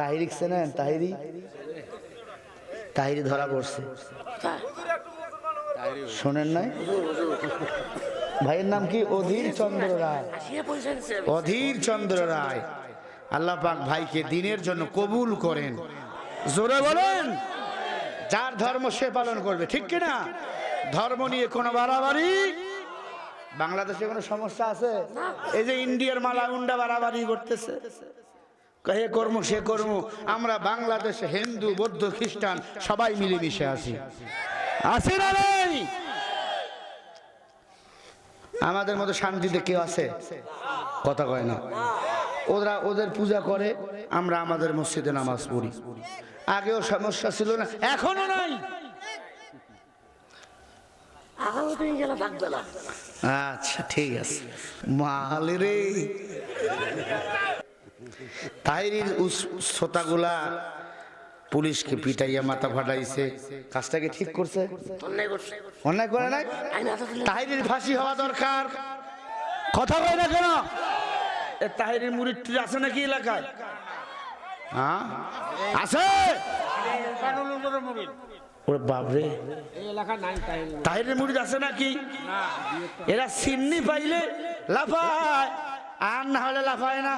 তাহিরিক চেনেন তাহিরি? তাহিরি ধরা পড়ছে। শোনেন নাই? ভাইয়ের নাম কি? অধীর চন্দ্র রায়। অধীর চন্দ্র রায়। আল্লাহ পাক ভাইকে দিনের জন্য কবুল করেন। জোরে বলেন? যার ধর্ম সে পালন করবে ঠিক কিনা ধর্ম নিয়ে কোনো বাড়াবাড়ি? বাংলাদেশে কোনো সমস্যা আছে? এই যে ইন্ডিয়ার মালা উন্ডা বাড়াবাড়ি করতেছে। হে কর্ম সে কর্ম। আমরা বাংলাদেশে হিন্দু বৌদ্ধ খ্রিস্টান সবাই মিলেমিশে আছি। আছে না নেই? আমাদের মতো শান্তিতে কেউ আছে? কথা কয় না। ওরা ওদের পূজা করে আমরা আমাদের মসজিদে নামাজ পড়ি। আগেও সমস্যা ছিল না এখনও নাই। আচ্ছা ঠিক আছে। মালে রে। তাইরির শ্রোতাগুলা পুলিশকে পিটাইয়া মাথা ফাটাইছে। কাজটাকে ঠিক করছে? অন্যায় করে নাই? তাহিরির ফাঁসি হওয়া দরকার। কথা কয় না কেন? এ তাহিরির মুড়িটি আছে নাকি এলাকায়? হ্যাঁ? আছে? ওরে বাপরে। তাহিরের মুড়ি আছে নাকি? এরা সিন্নি পাইলে লাফায়। আর না হলে লাফায় না।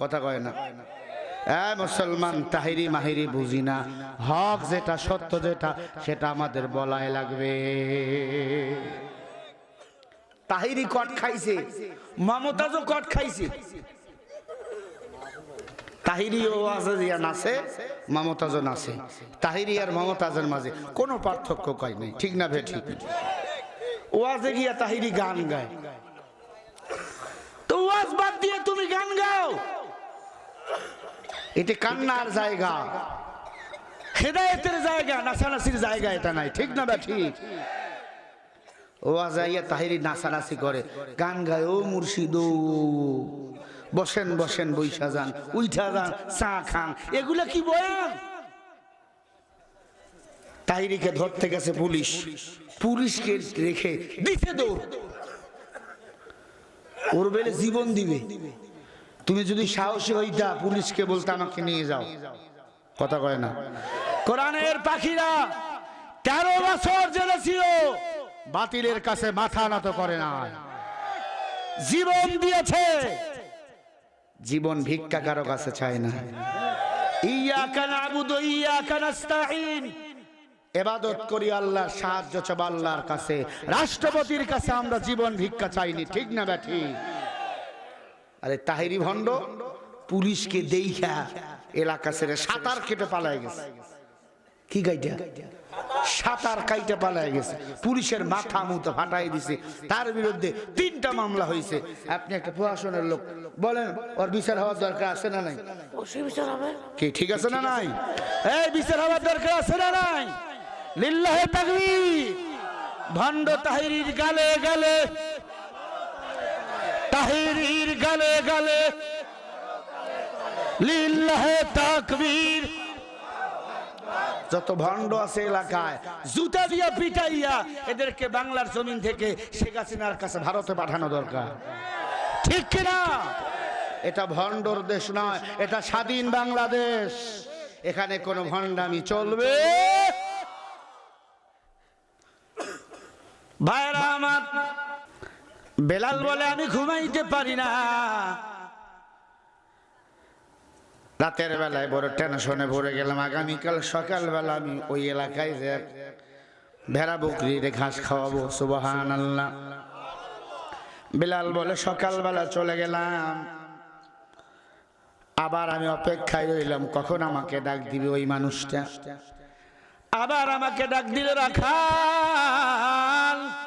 কথা কয় না। এ মুসলমান, তাহিরি মাহিরি বুঝি না। হক যেটা, সত্য যেটা, সেটা আমাদের বলায় লাগবে। তাহিরি কট খাইছে, মমতাজও কট খাইছে। তাহিরি ও আজাদিয়া নাচে, মমতাজও নাচে। তাহিরি আর মমতাজের মাঝে কোনো পার্থক্য কয় নেই, ঠিক না ভে ঠিক? ওয়াজে গিয়া তাহিরি গান গায়। তো ওয়াজ বাদ দিয়ে তুমি গান গাও। এটা কান্নার জায়গা। হেদায়েতের জায়গা নাচানাচির জায়গা এটা নাই। ঠিক না বা ঠিক। ও আজাইয়া তাহিরি নাচানাচি করে। গান গায় ও মুর্শিদ। বসেন বসেন বৈশা যান উইঠা যান চা খান। এগুলা কি বয়ান? তাহিরিকে ধরতে গেছে পুলিশ। পুলিশকে রেখে দিতে দৌড়। ওর বেলে জীবন দিবে। তুমি যদি সাহসী হইতা, পুলিশকে বলতে আমাকে নিয়ে যাও। কথা কয় না। কোরআনের পাখিরা তেরো বছর জেলে ছিল, বাতিলের কাছে মাথা নত করে না। জীবন দিয়েছে, জীবন ভিক্ষা কারও কাছে চায় না। রাষ্ট্রপতির কাছে আমরা জীবন ভিক্ষা চাইনি, ঠিক না ব্যাঠি আরে তাহিরি ভণ্ড পুলিশকে দেইখা এলাকা ছেড়ে সাঁতার কেটে পালায় গেছে। কি গাইটা? সাঁতার কাইটে পালায় গেছে। পুলিশের মাথা মুতো ফাটাই দিছে। তার বিরুদ্ধে তিনটা মামলা হয়েছে আপনি একটা প্রশাসনের লোক। বলেন ওর বিচার হওয়ার দরকার আছে না নাই? অবশ্যই বিচার হবে। কি ঠিক আছে না নাই? এই বিচার হওয়ার দরকার আছে না নাই? লিল্লাহে তাকবীর। ভণ্ড তাহিরির গালে গালে গালে গালে। লিল্লাহে তাকবীর। যত ভণ্ড আছে এলাকায়। জুতা দিয়া পিটাইয়া এদেরকে বাংলার জমিন থেকে শেখ হাসিনার কাছে ভারতে পাঠানো দরকার। ঠিক কিনা? এটা ভণ্ডর দেশ নয় এটা স্বাধীন বাংলাদেশ। এখানে কোনো ভণ্ডামি চলবে? ভাইরা আমার বেলাল বলে, আমি ঘুমাইতে পারি না। রাতের বেলায় বড় টেনশনে ভরে গেলাম। আগামীকাল সকালবেলা আমি ওই এলাকায় যে ভেড়া বকরির ঘাস খাওয়াবো সুবহান আল্লাহ বিলাল বলে, সকালবেলা চলে গেলাম। আবার আমি অপেক্ষায় রইলাম। কখন আমাকে ডাক দিবে ওই মানুষটা? আবার আমাকে ডাক দিলে রাখাল।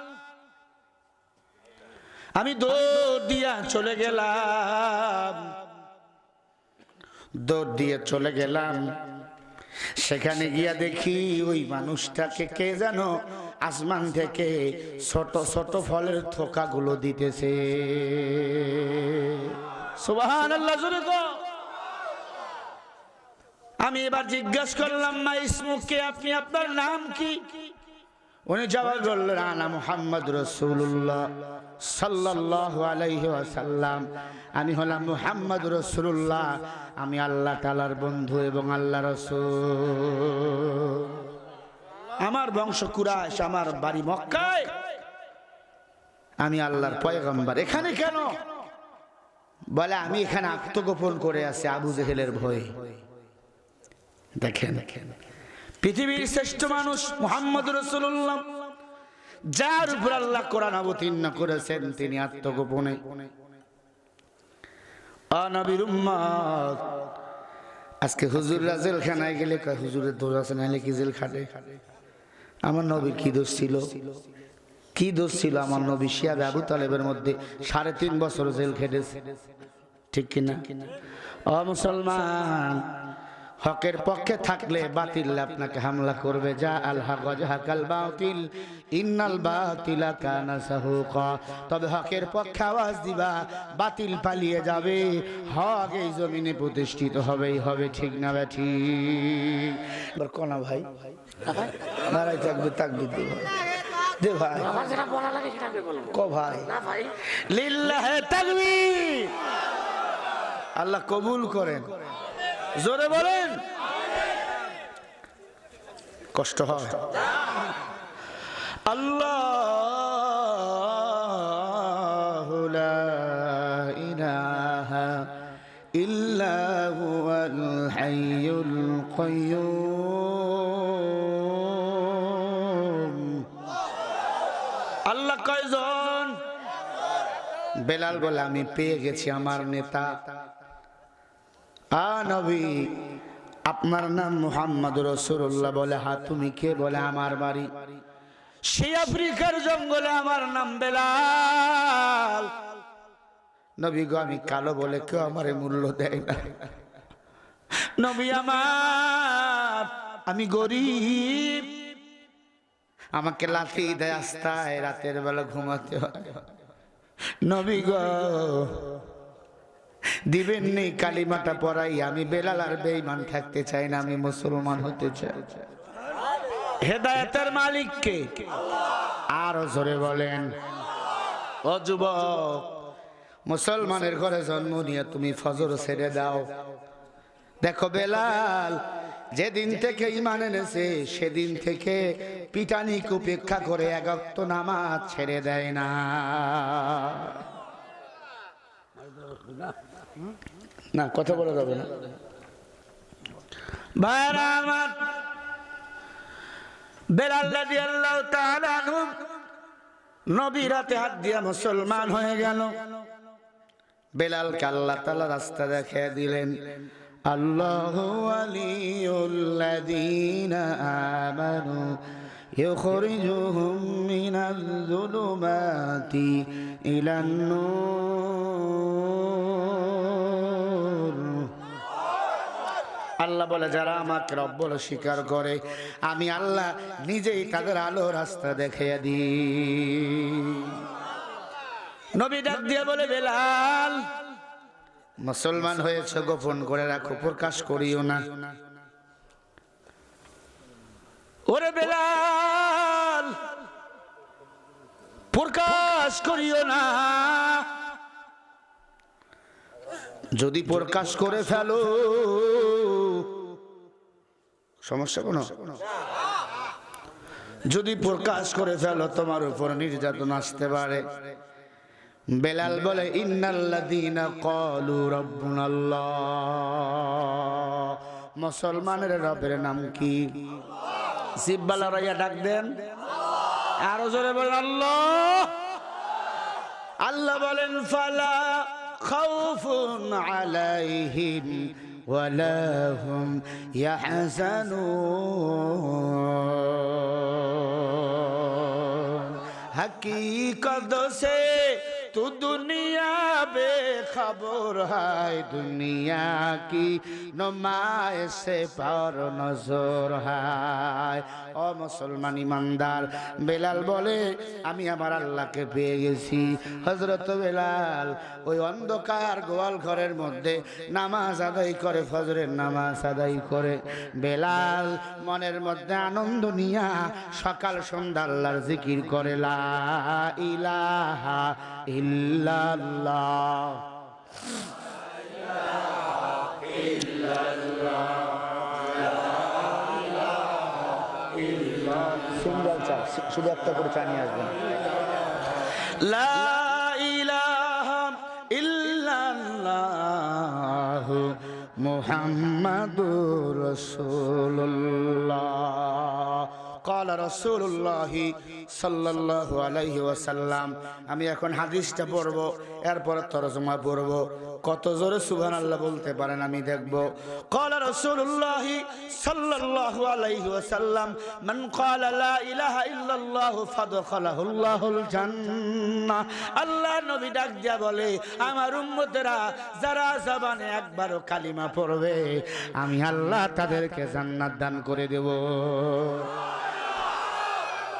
আমি দৌড় দিয়া চলে গেলাম। দৌড় দিয়ে চলে গেলাম। সেখানে গিয়া দেখি ওই মানুষটাকে কে যেন আসমান থেকে ছোট ছোট ফলের থোকাগুলো দিতেছে। আমি এবার জিজ্ঞাসা করলাম, মা ইসমুকে আপনি আপনার নাম কি? উনি জবাব বললেন আনা মুহাম্মদ রসুল্লাহ সাল্লাহ আলাইহি ওয়াসাল্লাম। আমি হলাম মুহাম্মদ রসুল্লাহ আমি আল্লাহ তালার বন্ধু এবং আল্লাহ রসুল। আমার বংশ কুরাইশ, আমার বাড়ি মক্কায়। আমি আল্লাহর পয়গম্বর। এখানে কেন? বলে, আমি এখানে আত্মগোপন করে আছি আবু জেহেলের ভয়ে। দেখেন পৃথিবীর শ্রেষ্ঠ মানুষ মোহাম্মদ রসুল্লাহ যার উপর আল্লাহ কোরআন অবতীর্ণ করেছেন, তিনি আত্মগোপনে। অনবীর আজকে হুজুর রাজেল খানায় গেলে হুজুরের দোষ আছে, নাহলে কি জেল খাটে আমার নবীর কি দোষ ছিল? কি দোষ ছিল? আমার নবী শিয়াবে আবু তালেবের মধ্যে সাড়ে তিন বছর জেল খেটেছে। ঠিক কিনা? ও মুসলমান হকের পক্ষে থাকলে বাতিল আপনাকে হামলা করবে। যা আল্লাহ গজহাকাল বাতিল ইন্নাল বাতিলা কানা সাহুকা। তবে হকের পক্ষে আওয়াজ দিবা বাতিল পালিয়ে যাবে। হক এই জমিনে প্রতিষ্ঠিত হবেই হবে ঠিক না ব্যাঠি এবার কোনা ভাই। দাঁড়াই থাকবে তাকবি দে ভাই দে ভাই। আমার বলা লাগে সেটা আমি বলব। ক ভাই। না ভাই। লিল্লাহে তাকবীর। আল্লাহ কবুল করেন। জোরে বলেন। কষ্ট হয়। আল্লাহ ইলাহা ইল্লা হুয়াল হাইয়ুল কাইয়্যুম আল্লাহ কয়জন? বেলাল বলে আমি পেয়ে গেছি আমার নেতা। আ নবী আপনার নাম মুহাম্মদ রসুল্লাহ বলে, হা, তুমি কে? বলে, আমার বাড়ি। সেই আফ্রিকার জঙ্গলে আমার নাম বেলাল। নবী গো, আমি কালো বলে কেউ আমারে মূল্য দেয় না। নবী আমার, আমি গরিব। আমাকে লাথি দেয় আস্তায় রাতের বেলা ঘুমাতে হয়। নবী গো দিবেন নেই কালিমাটা পড়াই। আমি বেলাল আর বেঈমান থাকতে চাই না, আমি মুসলমান হতে চাই। হেদায়েতের মালিক কে আরও জোরে বলেন। ও যুবক, মুসলমানের ঘরে জন্ম নিয়ে তুমি ফজর ছেড়ে দাও। দেখো বেলাল, যেদিন থেকে ইমান এনেছে, সেদিন থেকে পিটানিক উপেক্ষা করে একত্ব নামাজ ছেড়ে দেয় না। না, কথা বলা যাবে না। ভাইরা আমার বেলাল রাদিয়াল্লাহু তাআলা আনহু নবী রাতে হাত দিয়া মুসলমান হয়ে গেল। আল্লাহ রাস্তা দিলেন, আল্লাহ আমানু يخرجهم من الظلمات إلى النور আল্লাহ বলে যারা আমাকে রব্বল স্বীকার করে আমি আল্লাহ নিজেই তাদের আলো রাস্তা দেখিয়ে দিই নবী ডাক দিয়ে বলে বেলাল মুসলমান হয়েছে গোপন করে রাখো প্রকাশ করিও না ওরে বেলাল প্রকাশ করিও না। যদি প্রকাশ করে ফেলো, সমস্যা কোনো? যদি প্রকাশ করে ফেলো, তোমার উপর নির্যাতন আসতে পারে। বেলাল বলে মুসলমানের রবের নাম কি? সিব্বালা রাইয়া ডাক দেন। আরও জোরে বলেন, আল্লাহ। আল্লাহ বলেন, ফালা খাউফুন আলাইহিম ولا هم يحزنون حقیقت سے تو খবর হয় দুনিয়া কি? নমায় সে পর নজর হয়। ও মুসলমান ইমানদার, বেলাল বলে, আমি আমার আল্লাহকে পেয়ে গেছি। হজরত বেলাল ওই অন্ধকার গোয়াল ঘরের মধ্যে নামাজ আদায় করে, ফজরের নামাজ আদায় করে। বেলাল মনের মধ্যে আনন্দ নিয়া সকাল সন্ধ্যা আল্লাহর জিকির করে, লা ইলাহা ইল্লাল্লাহ। শুধু একটা করে চা নিয়ে আসবেন। মোহাম্মদ রাসূলুল্লাহ। قال رسول الله صلى الله عليه وسلم আমি এখন হাদিসটা পড়ব এরপর তরজমা পড়ব কত জোরে সুবহানাল্লাহ বলতে পারেন আমি দেখব قال رسول الله صلى الله عليه وسلم من قال لا اله الا الله فادخله الله الجنه আল্লাহ নবী ডাক দিয়া বলে আমার উম্মতেরা যারা জবানে একবারও কালিমা পড়বে আমি আল্লাহ তাদেরকে জান্নাত দান করে দেব